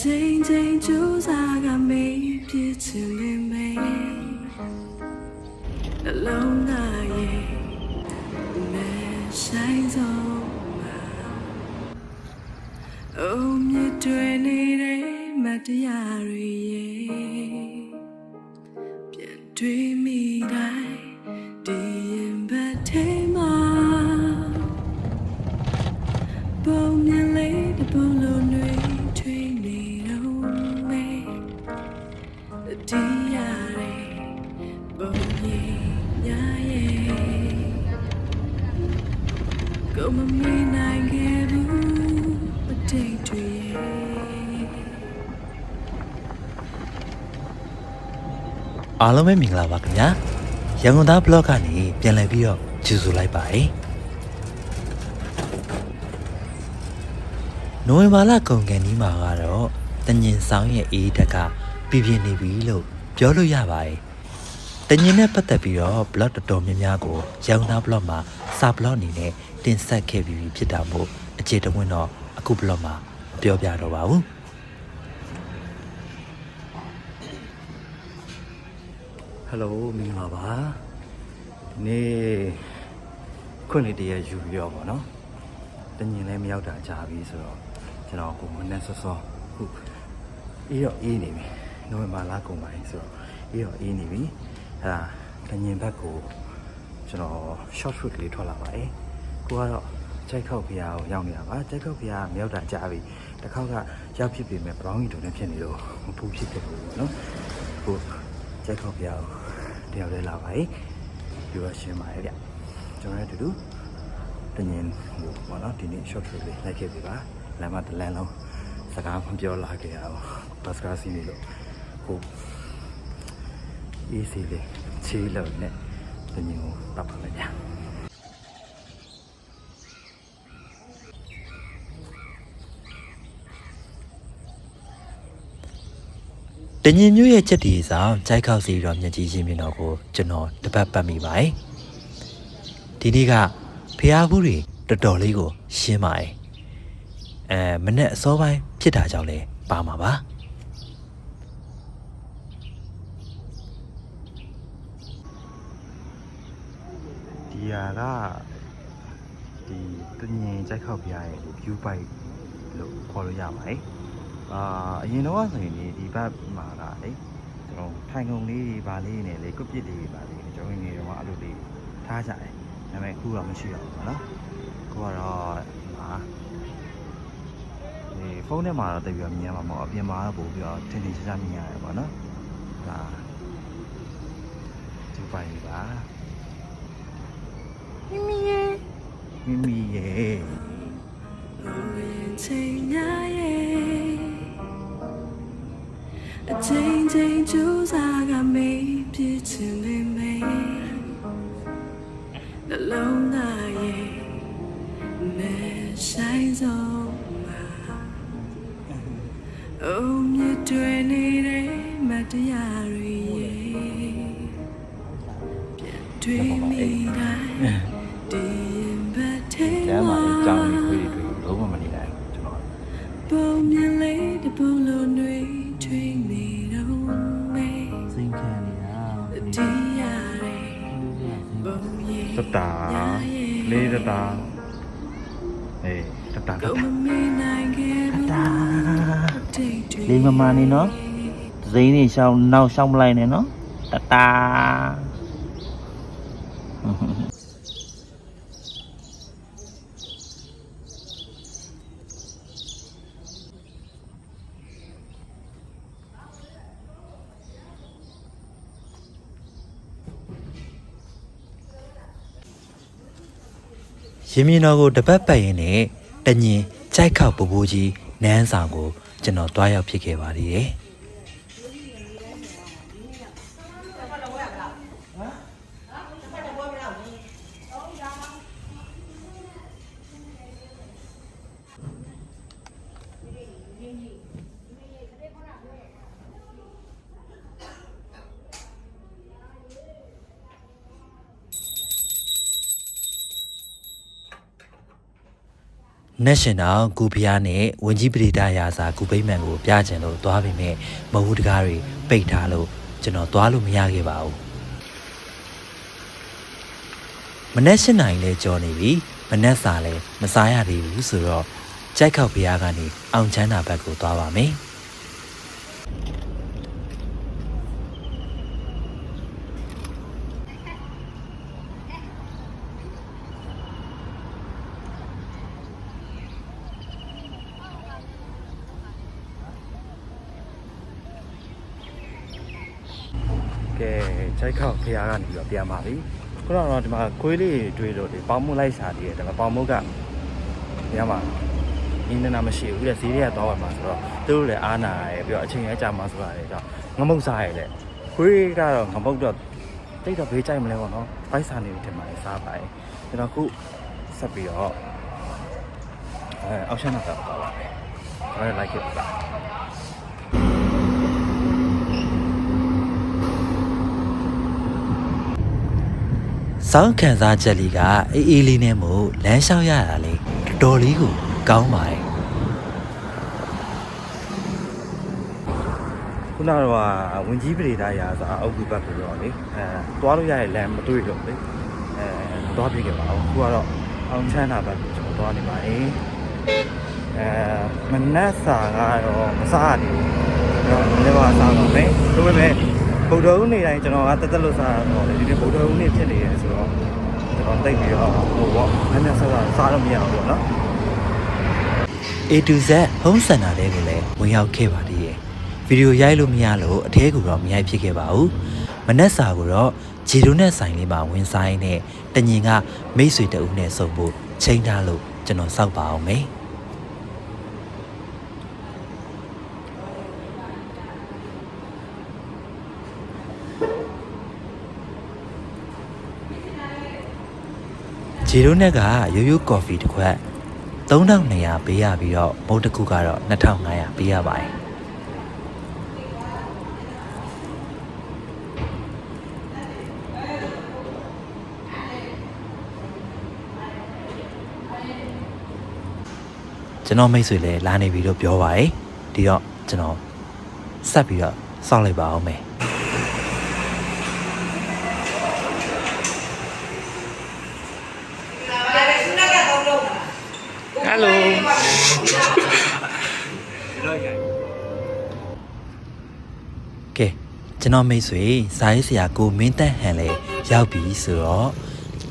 ချိန်ချိန်ကြိုးစားကမေးပြချင်နေမေနှလုံးသားရဲ့နဲ့ဆိုင်ဆုံးမှာအိုးမြစ်တွေနေတဲ့မတရားတွေရဲ့ပြန်တွေ့မိတိုင်း ကိုမမီနိုင်ခဲ့ဘူးအတိတ်တွေရဲ့အားလုံးပဲမင်္ဂလာပါခင်ဗျာရန်ကုန်သားဘလော့ကနေပြန်လည်ပြီးတော့ကြိုဆိုလိုက်ပါတယ်နိုဝင်ဘာလကုန်ကန်ဒီမှာကတော့တညင်ဆောင်ရဲ့အေးတက်ကပြပြနေပြီလို့ပြောလို့ရပါတယ်တညင်နဲ့ပတ်သက်ပြီးတော့ဘလော့တော်တော်များများကိုရန်ကုန်သားဘလော့မှာစာဘလော့အနေနဲ့ တင်ဆက်ခဲ့ပြီးပြီဖြစ်တာမို့အခြေတဝင်းတော့အခုဘလော့မှာမပြောပြတော့ပါဘူးဟယ်လိုမင်္ဂလာပါဒီနေ့ခွင့်လေးတည်းရယူပြီးတော့ဗောနော်တညင်လည်းမရောက်တာကြာပြီဆိုတော့ကျွန်တော်ကိုမနဲ့ဆော့ဆော့ခုအေးတော့အေးနေပြီနိုဝင်ဘာလကုန်ပါပြီဆိုတော့အေးတော့အေးနေပြီအဲ့ဒါတညင်ဘက်ကိုကျွန်တော် short shoot လေးထွက်လာပါတယ် ကိုကတော့ကြိုက်ခောက်ဖျားကိုရောက်နေတာပါကြိုက်ခောက်ဖျားမရောက်တာကြာပြီတစ်ခေါက်ကရောက်ဖြစ်ပြီမဲ့ brown တူနဲ့ဖြစ်နေလို့မပူဖြစ်ဖြစ်ဘူးပေါ့နော်ခုကြိုက်ခောက်ပြအောင်တယောက်လေးလာပါ යි ဒီတော့ရှင်းပါရဲ့ဗျကျွန်တော်တို့အတူတူတငင်ဟိုဘောနော်ဒီနေ့ short trip လေးလိုက်ခဲ့ပြီပါလမ်းမတစ်လမ်းလုံးစကားမပြောလာခဲ့ရအောင်ဘတ်စကားစီးနေလို့ဟို easy လေးချေးလို့နဲ့တငင်ကိုပတ်ပါမယ်ဗျ တညင်မျိုးရဲ့ချက်တီဆောင်ကြိုက်ခောက်စီတော်မြင့်ကြီးရင်မြင်တော်ကိုကျွန်တော်တပတ်ပတ်မိပါတယ်ဒီနေ့ကဖျားဘူးတွေတော်တော်လေးကိုရှင်းပါတယ်အဲမနဲ့အစောပိုင်းဖြစ်တာကြောင့်လဲပါမှာပါဒီဟာကဒီတငင်ကြိုက်ခောက်ပြရဲ့ view bike လို့ခေါ်လို့ရပါတယ် အာအရင်တော့ဆိုရင်ဒီဒီဘက်မှာကလေကျွန်တော်ထိုင်ကုန်လေးတွေဗာလေးနေလေကုတ်ပစ်လေးတွေဗာလေးနေကျွန်တော်ငယ်တော့အဲ့လိုလေးထားကြတယ်ဒါပေမဲ့အခုတော့မရှိတော့ဘူးပေါ့နော်အခုကတော့ဒီမှာဒီဖုန်းထဲမှာတော့တပြည့်မြင်မှာမဟုတ်အပြင်မှာတော့ပို့ပြီးတော့ထင်ထင်ရှားရှားမြင်ရတယ်ပေါ့နော်ဒါဒီပိုင်ပါမိမိရဲ့မိမိရဲ့ချိန်ညာရဲ့ အချိန်ချိန်ကြိုးစားကမေးပြချင်နေမေနှလုံးသားရဲ့နဲ့ဆိုင်ဆုံးမှာအိုးမြစ်တွေနေတဲ့မတရားတွေရဲ့ပြန်တွေ့မိတိုင်းဒီရင်ဘတ်ထဲကျမ်းမာမှာရေးကြောင်းကြီးခွေးတွေလုံးဝမ တတာလေးတတာအေးတတာတကိုတာမမေ့နိုင်ခဲ့ဘူးတာတိတ်တွေလေးမမနေနော်ဇိန်းနေရှောင်းနောက်ရှောင်းမလိုက်နဲ့နော်တတာ ရင်မြင်တော်ကိုတပတ်ပတ်ရင်နဲ့တညင်ကြိုက်ခောက်ပူပူကြီးနန်းဆောင်ကိုကျွန်တော်တွားရောက်ဖြစ်ခဲ့ပါသေးတယ်် National ဂူဖျားနဲ့ဝင်ကြီးပရိဒါရာစာဂူပိမှန်ကိုပြကျင်လို့သွားပေမဲ့မဟုတ်တကားတွေပိတ်ထားလို့ကျွန်တော်သွားလို့မရခဲ့ပါဘူးမနေ့၈နိုင်လဲကြော်နေပြီမနေ့စာလဲမစားရသေးဘူးဆိုတော့ကြိုက်ခောက်ဖျားကနေအောင်ချမ်းသာဘက်ကိုသွားပါမယ် ကဲ ချိုက်ခောက်ဖျားကနေပြီးတော့ပြန်ပါပြီခုနကတော့ဒီမှာခွေးလေးတွေတွေ့လို့ဒီပေါင်မုတ်လိုက်စားတည်တယ်ဒါပေမဲ့ပေါင်မုတ်ကညမှာအင်းနာမရှိဘူးတဲ့ဈေးတွေကသွားဝင်မှာဆိုတော့သူတို့လည်းအားနာရယ်ပြီးတော့အချိန်ရဲကြာမှာဆိုရတယ်ကြောင့်ငမုတ်စားရယ်လေခွေးကတော့ငမုတ်တော့တိတ်တော့ဘေးကြိုက်မလဲပေါ့နော်ဖိုက်စားနေပြီထင်ပါတယ်စားပါရင်ကျွန်တော်ခုဆက်ပြီးတော့အဲအောက်ရှင်းတော့သွားပါမယ်ဒါလည်း like it ပါ စောင်းခံစားချက်လေးကအေးအေးလေးနဲ့မို့လမ်းလျှောက်ရတာလေတော်တော်လေးကိုကောင်းပါတယ်ခုနကတော့ဝင်ကြီးပရိဒါရာစာအုပ်ကူဘက်ကိုတော့လေအဲသွားလို့ရတဲ့လမ်းမတွေ့တော့လေအဲသွားပြခဲ့ပါအောင်ခုကတော့အောင်ချမ်းသာဘက်ကိုကျွန်တော်သွားနေပါတယ်အဲမနက်စာကတော့မစားရသေးဘူးတော့မနေ့ကစားပါမယ်ဒါပေမဲ့ ဗုဒ္ဓဦးနေတိုင်းကျွန်တော်ကတက်တက်လို့စားတော့လေဒီနေ့ဗုဒ္ဓဦးနေဖြစ်နေတယ်ဆိုတော့ကျွန်တော်တိတ်ပြီးတော့ဟိုပေါ့မနေ့စားစားလို့မရဘူးပေါ့နော် A to Z ဟုံးစင်တာတွေကိုလည်းဝင်ရောက်ခဲ့ပါသေးတယ်ဗီဒီယိုရိုက်လို့မရလို့အထဲကိုတော့မရိုက်ဖြစ်ခဲ့ပါဘူးမနက်စာကိုတော့ဂျီရိုနဲ့ဆိုင်လေးမှာဝင်ဆိုင်နဲ့တညင်ကမိတ်ဆွေတအုပ်နဲ့ဆုံဖို့ချိန်ထားလို့ကျွန်တော်စောက်ပါအောင်မယ် ဂျီရိုနဲ့ကရိုးရိုးကော်ဖီတစ်ခွက်3200ပေးရပြီးတော့မုတ်တစ်ခုကတော့2500ပေးရပါတယ်ကျွန်တော်မိတ်ဆွေလည်းလာနေပြီလို့ပြောပါတယ်ဒီတော့ကျွန်တော်ဆက်ပြီးတော့စောင့်လိုက်ပါအောင်မယ် ကဲကျွန်တော်မိတ်ဆွေဇာရေးဆရာကိုမင်းတက်ဟန်လဲရောက်ပြီဆိုတော့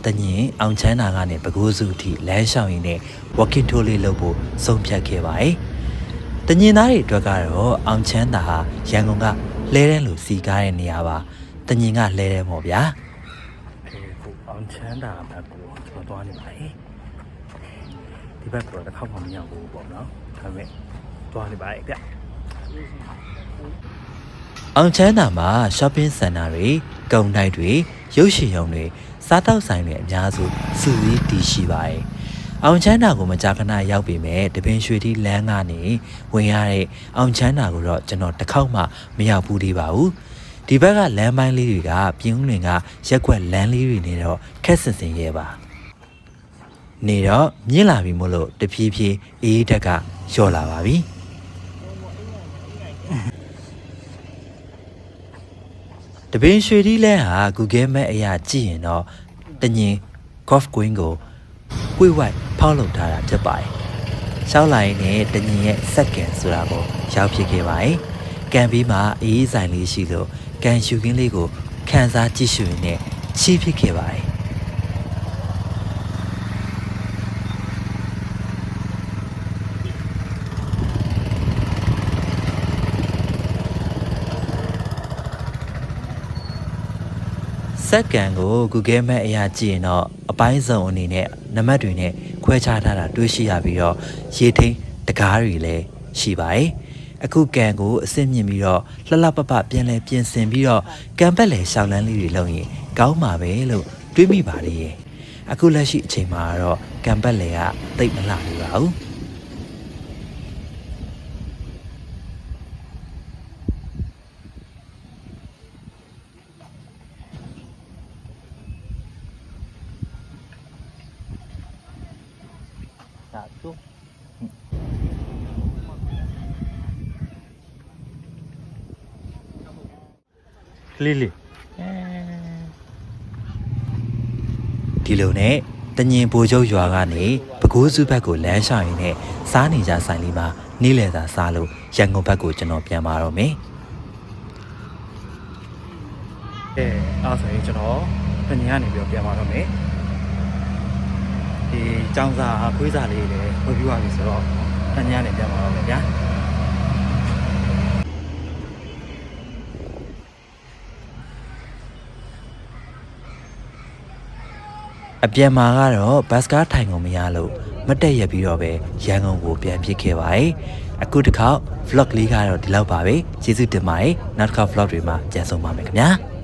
တညင်အောင်ချမ်းသာကနေပကိုးစုအထိလမ်းလျှောက်ရင်းနဲ့ walking tour လေးလုပ်ဖို့ဆုံးဖြတ်ခဲ့ပါတယ်။တညင်သားတွေအတွက်ကတော့အောင်ချမ်းသာဟာရန်ကုန်ကလဲတဲ့လူစီကားတဲ့နေရာပါ။တညင်ကလဲတဲ့မို့ဗျာဒီခုအောင်ချမ်းသာဘက်ကိုကျွန်တော်သွားနေပါတယ်ဒီဘက်ကတော့တစ်ခါမှမရောက်ဘူးပေါ့နော်ဒါပေမဲ့သွားနေပါတယ်ဗျ။ အောင်ချမ်းသာမှာ shopping center တွေ၊ကုန်တိုက်တွေ၊ရုပ်ရှင်ရုံတွေစားတောက်ဆိုင်တွေအများစုစုဝေးတည်ရှိပါတယ်။အောင်ချမ်းသာကိုမကြာခဏရောက်ပေမဲ့တပင်ရွှေတီလမ်းကနေဝင်ရတဲ့အောင်ချမ်းသာကိုတော့ကျွန်တော်တစ်ခေါက်မှမရောက်ဘူးသေးပါဘူး။ဒီဘက်ကလမ်းပိုင်းလေးတွေကပြင်းဦးလွင်ကရက်ွက်လမ်းလေးတွေနေတော့ခက်ဆင်ဆင်ရဲပါ။နေတော့မြင့်လာပြီမို့လို့တဖြည်းဖြည်းအေးတက်ကလျော့လာပါပြီ။ တပင်ရွှေဒီလဲဟာ Google Map အရာကြည့်ရင်တော့တညင် golf green ကိုဝိဝိုက်ဖောက်လုပ်ထားတာဖြစ်ပါတယ်။ရှောက်လိုက်နဲ့တညင်ရဲ့ second ဆိုတာကိုရောက်ဖြစ်ခဲ့ပါတယ်။ကန်ပြီးမှအေးဆိုင်လေးရှိလို့ကန်ရှူကင်းလေးကိုခန်းစားကြည့်ရှုရင်းနဲ့ချီးဖြစ်ခဲ့ပါတယ်။ စ က္ကန့်ကို Google Map အရာကြည့်ရင်တော့အပိုင်းစုံအနေနဲ့နံပါတ်တွေနဲ့ခွဲခြားထားတာတွေ့ရှိရပြီးတော့ရေထိန်တကားတွေလည်းရှိပါတယ်။အခုကန်ကိုအစစ်မြင့်ပြီးတော့လှလှပပပြန်လဲပြင်ဆင်ပြီးတော့ကန်ပက်လေရှောက်လန်းလေးတွေလုပ်ရင်ကောင်းမှာပဲလို့တွေးမိပါတယ်ရဲ့။အခုလက်ရှိအချိန်မှာတော့ကန်ပက်လေကတိတ်မလှနေပါဘူး။ 자, 또 လေးလေး ဒီလိုနဲ့တညင်ဘိုလ်ချုပ်ရွာကနေပကိုးစုဘက်ကိုလမ်းလျှောက်ရင်းနဲ့စားနေကြဆိုင်လေးမှာနေလေသာစားလို့ရန်ကုန်ဘက်ကိုကျွန်တော်ပြန်มาတော့မယ် အဲအားဆိုရင်ကျွန်တော်တညင်ကနေပြီးတော့ပြန်มาတော့မယ် လေးចောင်းစာခွေးစာလေးလည်းဝယ်ပြရပြီဆိုတော့တန်ညာနဲ့ပြန်ပါတော့မယ်ဗျာအပြန်မှာကတော့ဘတ်စကားထိုင်ကုန်မရလို့မတက်ရပြီးတော့ပဲရန်ကုန်ကိုပြန်ဖြစ်ခဲ့ပါတယ်။အခုတစ်ခေါက် vlog လေးကတော့ဒီလောက်ပါပဲ။ကျေးဇူးတင်ပါတယ်။နောက်တစ်ခေါက် vlog တွေမှာကြံဆုံပါမယ်ခင်ဗျာ။